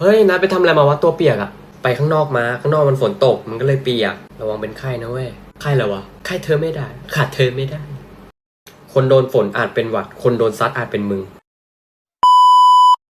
เฮ้ยนะไปทำอะไรมาวะตัวเปียกอะไปข้างนอกมา ข้างนอกมันฝนตก มันก็เลยเปียก ระวังเป็นไข้นะเว้ย ไข้อะไรวะ ไข้เธอไม่ได้ ขาดเธอไม่ได้ คนโดนฝนอาจเป็นหวัด คนโดนซัดอาจเป็นมึง